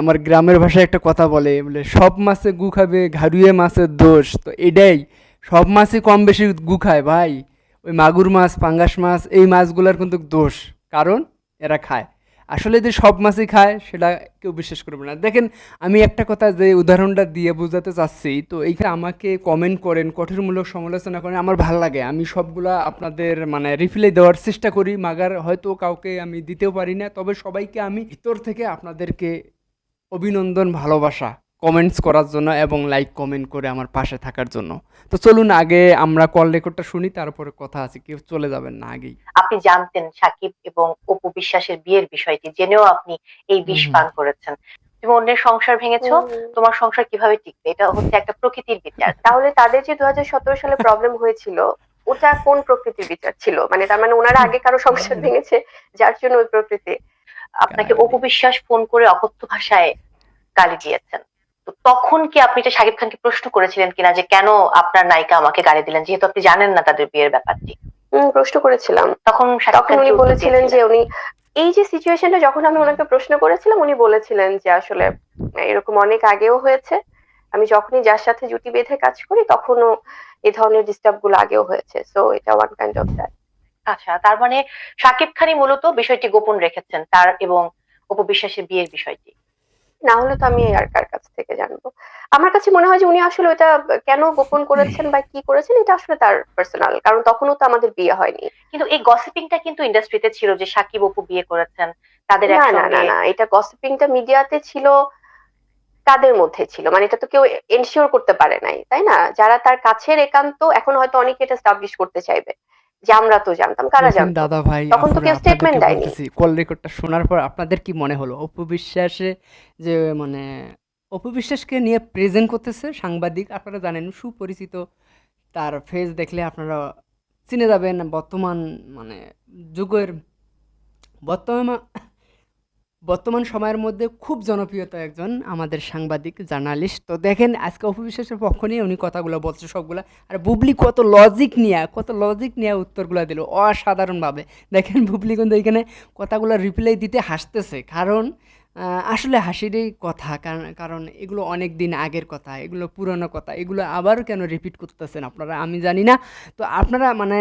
আমার গ্রামের ভাষায় একটা কথা বলে বলে, সব মাছে গু খাবে, ঘাড়ুয়ে মাছের দোষ। তো এটাই, সব মাছই কম বেশি গু খায় ভাই। ওই মাগুর মাছ, পাঙ্গাস মাছ, এই মাছগুলোর কিন্তু দোষ, কারণ এরা খায়। আসলে যে সব মাছই খায়, সেটা কেউ বিশ্বাস করবে না। দেখেন, আমি একটা কথা যে উদাহরণটা দিয়ে বোঝাতে চাচ্ছি, তো এইখানে আমাকে কমেন্ট করেন, কঠোরমূলক সমালোচনা করেন, আমার ভালো লাগে। আমি সবগুলা আপনাদের মানে রিপ্লাই দেওয়ার চেষ্টা করি, মাগার হয়তো কাউকে আমি দিতেও পারি না, তবে সবাইকে আমি ভিতর থেকে আপনাদেরকে অভিনন্দন ভালোবাসা কমেন্টস করার জন্য এবং লাইক কমেন্ট করে আমার পাশে থাকার জন্য। তো চলুন আগে আমরা কল রেকর্ডটা শুনি তারপরে কথা আছে কেউ চলে যাবেন না আগেই। আপনি জানতেন সাকিব এবং অপু বিশ্বাসের বিয়ের বিষয়টি জেনেও আপনি এই বিষ পান করেছেন। তুমি অন্যের সংসার ভেঙেছো তোমার সংসার কীভাবে টিকবে? এটা হচ্ছে একটা প্রকৃতির বিচার। তাহলে তাদের যে দু হাজার সতেরো সালে প্রবলেম হয়েছিল ওটা কোন প্রকৃতির বিচার ছিল? মানে তার মানে ওনারা আগে কারও সংসার ভেঙেছে যার জন্য ওই প্রকৃতি? আপনাকে অপু বিশ্বাস ফোন করে অকথ্য ভাষায় গালি দিয়েছেন। তো তখন কি আপনি এটা সাকিব খানকে প্রশ্ন করেছিলেন কিনা যে কেন আপনার নায়িকা আমাকে গালি দিলেন? যেহেতু আপনি জানেন না তাদের বিয়ের ব্যাপারটি। প্রশ্ন করেছিলাম। তখন তখন উনি বলেছিলেন যে উনি এই যে সিচুয়েশনটা যখন আমি ওনাকে প্রশ্ন করেছিলাম উনি বলেছিলেন যে আসলে এরকম অনেক আগেও হয়েছে। আমি যখনই যার সাথে জুটি বেঁধে কাজ করি তখনও এ ধরনের ডিস্টার্বগুলো আগেও হয়েছে। সো এটা ওয়ান কাইন্ড অফ দ্যাট আচ্ছা তার মানে সাকিব খানই মূলত বিষয়টি গোপন রেখেছেন তার এবং অপু বিশ্বাসের বিয়ের বিষয়টি। না হলে তো আমি আর কার কাছ থেকে জানব? আমার কাছে মনে হয় যে উনি আসলে ওটা কেন গোপন করেছেন বা কি করেছেন এটা আসলে তার পার্সোনাল কারণ তখনও তো আমাদের বিয়ে হয়নি। কিন্তু এই গসিপিংটা কিন্তু ইন্ডাস্ট্রিতে ছিল যে সাকিব অপু বিয়ে করেছেন তাদের না না না না এটা গসিপিংটা মিডিয়াতে ছিল তাদের মধ্যে ছিল। মানে এটা তো কেউ এনশিওর করতে পারে নাই তাই না? যারা তার কাছের একান্ত এখন হয়তো অনেকে এটা স্টাবলিশ করতে চাইবে। যে আমরা তো জানতাম কারা দেখেন জানতো দাদা ভাই তখন তো কেউ স্টেটমেন্ট দেয়নি। কল রেকর্ডটা শোনার পর আপনাদের কি মনে হলো অপু বিশ্বাসে যে মানে অপু বিশ্বাসকে নিয়ে প্রেজেন্ট করতেছে সাংবাদিক আপনারা জানেন সুপরিচিত তার ফেস দেখলে আপনারা চিনে যাবেন বর্তমান মানে যুগের বর্তমান বর্তমান সময়ের মধ্যে খুব জনপ্রিয়তা একজন আমাদের সাংবাদিক, জার্নালিস্ট। তো দেখেন, আজকে অপবিশ্বাসের পক্ষ নিয়ে উনি কথাগুলো বলছে সবগুলো। আর বুবলি কত লজিক নিয়ে, কত লজিক নিয়ে উত্তরগুলো দিল অসাধারণভাবে। দেখেন, বুবলি কিন্তু এখানে কথাগুলো রিপ্লাই দিতে হাসতেছে। কারণ আসলে হাসিরই কথা, কারণ কারণ এগুলো অনেক দিন আগের কথা, এগুলো পুরনো কথা, এগুলো আবার কেন রিপিট করতেছেন আপনারা আমি জানি না। তো আপনারা মানে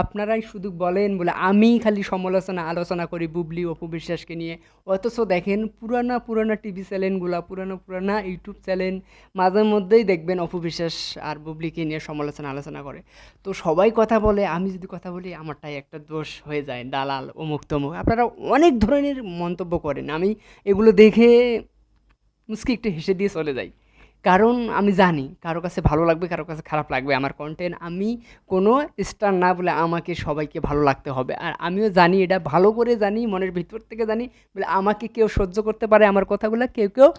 আপনারাই শুধু বলেন বলে আমি খালি সমালোচনা, আলোচনা করি বুবলি, অপু বিশ্বাসকে নিয়ে। অথচ দেখেন পুরানা পুরানা টিভি চ্যানেলগুলো, পুরানো, পুরানা ইউটিউব চ্যানেল, মাঝে মধ্যেই দেখবেন অপু বিশ্বাস আর বুবলিকে নিয়ে সমালোচনা, আলোচনা করে। তো সবাই কথা বলে, আমি যদি কথা বলি, আমারটাই একটা দোষ হয়ে যায়, দালাল অমুক তমুক আপনারা অনেক ধরনের মন্তব্য করেন। আমি এগুলো দেখে মুসকি একটু হেসে দিয়ে চলে যাই। কারণ আমি জানি কারও কাছে ভালো লাগবে, কারও কাছে খারাপ লাগবে আমার কন্টেন্ট আমি কোনো স্টার না বলে আমাকে সবাইকে ভালো লাগতে হবে। আর আমিও জানি এটা ভালো করে জানি, মনের ভিতর থেকে জানি বলে আমাকে কেউ সহ্য করতে পারে আমার কথাগুলো, কেউ কেউ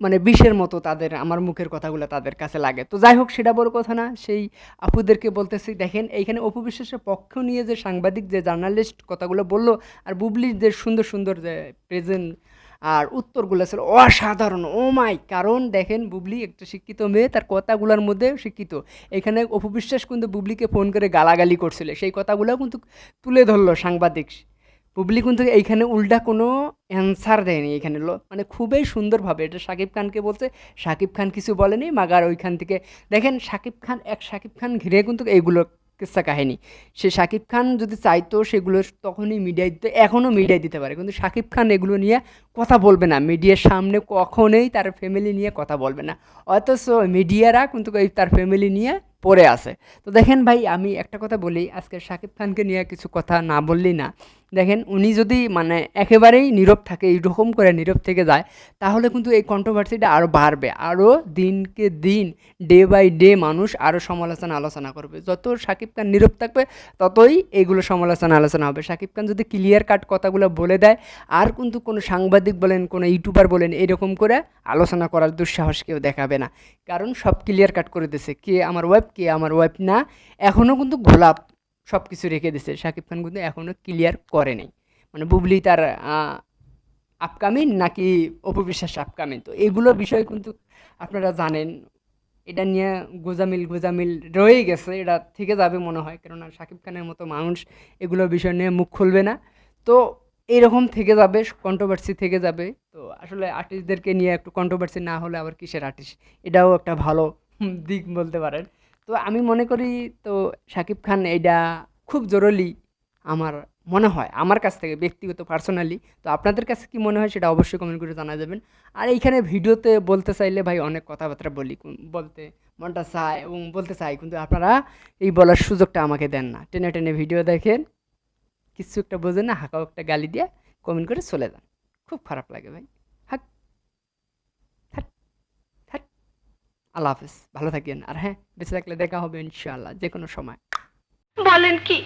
মানে বিষের মতো তাদের, আমার মুখের কথাগুলো তাদের কাছে লাগে। তো যাই হোক, সেটা বড় কথা না, সেই আপুদেরকে বলতেছি, দেখেন এইখানে অপু বিশ্বাসের পক্ষ নিয়ে যে সাংবাদিক, যে জার্নালিস্ট কথাগুলো বলল, আর বুবলির যে সুন্দর সুন্দর যে প্রেজেন্ট আর উত্তরগুলো ছিল অসাধারণ। ও মাই, কারণ দেখেন বুবলি একটা শিক্ষিত মেয়ে, তার কথাগুলোর মধ্যে শিক্ষিত। এখানে অপু বিশ্বাস কিন্তু বুবলিকে ফোন করে গালাগালি করছিল। সেই কথাগুলো কিন্তু তুলে ধরলো সাংবাদিক। বুবলি কিন্তু এইখানে উল্টা কোনো অ্যান্সার দেয়নি এখানে। মানে খুবই সুন্দরভাবে, এটা শাকিব খানকে বলছে শাকিব খান কিছু বলেনি, মাগার ওইখান থেকে। দেখেন শাকিব খান, এক শাকিব খান ঘিরে কিন্তু এইগুলো কিস্সা কাহিনী। সে শাকিব খান যদি চাইতো সেগুলো তখনই মিডিয়ায় দিতে, এখনও মিডিয়ায় দিতে পারে। কিন্তু শাকিব খান এগুলো নিয়ে কথা বলবে না। মিডিয়ার সামনে কখনোই তার ফ্যামিলি নিয়ে কথা বলবে না। অথচ মিডিয়ারা কিন্তু তার ফ্যামিলি নিয়ে পড়ে আছে। তো দেখেন ভাই, আমি একটা কথা বলি, আজকে শাকিব খানকে নিয়ে কিছু কথা না বললি না। দেখেন উনি যদি মানে একেবারেই নীরব থাকে, এইরকম করে নীরব থেকে যায়, তাহলে কিন্তু এই কন্ট্রোভার্সিটা আরও বাড়বে। আরও দিনকে দিন ডে বাই ডে মানুষ আরও সমালোচনা আলোচনা করবে। যত শাকিব খান নীরব থাকবে, ততই এইগুলো সমালোচনা আলোচনা হবে। শাকিব খান যদি ক্লিয়ার কাট কথাগুলো বলে দেয়, আর কিন্তু কোনো সাংবাদিক বলেন, কোনো ইউটিউবার বলেন, এরকম করে আলোচনা করার দুঃসাহস কেউ দেখাবে না। কারণ সব ক্লিয়ার কাট করে দিছে কে আমার ওয়েব কে আমার ওয়েব না এখনও কিন্তু গোলাপ সব কিছু রেখে দিছে শাকিব খান কিন্তু এখনও ক্লিয়ার করে নেই। মানে বুবলি তার আপকামিং নাকি অপবিশ্বাস আপকামিং তো এগুলো বিষয় কিন্তু আপনারা জানেন, এটা নিয়ে গোজামিল গোজামিল রয়ে গেছে, এটা থেকে যাবে মনে হয়। কেননা শাকিব খানের মতো মানুষ এগুলো বিষয় নিয়ে মুখ খুলবে না। তো এইরকম থেকে যাবে কন্ট্রোভার্সি থেকে যাবে। তো আসলে আর্টিস্টদেরকে নিয়ে একটু কন্ট্রোভার্সি না হলে আবার কিসের আর্টিস্ট এটাও একটা ভালো দিক বলতে পারেন। তো আমি মনে করি তো শাকিব খান এইটা খুব জরুরি আমার মনে হয়, আমার কাছ থেকে ব্যক্তিগত পার্সোনালি তো আপনাদের কাছে কি মনে হয় সেটা অবশ্যই কমেন্ট করে জানা যাবেন আর এইখানে ভিডিওতে বলতে চাইলে ভাই অনেক কথাবার্তা বলি বলতে মনটা চায় এবং বলতে চাই কিন্তু আপনারা এই বলার সুযোগটা আমাকে দেন না। টেনে টেনে ভিডিও দেখেন, কিছু একটা বোঝেন না হাঁকাও একটা গালি দিয়ে কমেন্ট করে চলে যান। খুব খারাপ লাগে ভাই হাক থাক থাক আল্লাহ হাফেজ, ভালো থাকেন আর হ্যাঁ বেঁচে থাকলে দেখা হবে ইনশাআল্লাহ যে কোনো সময়। বলেন কি?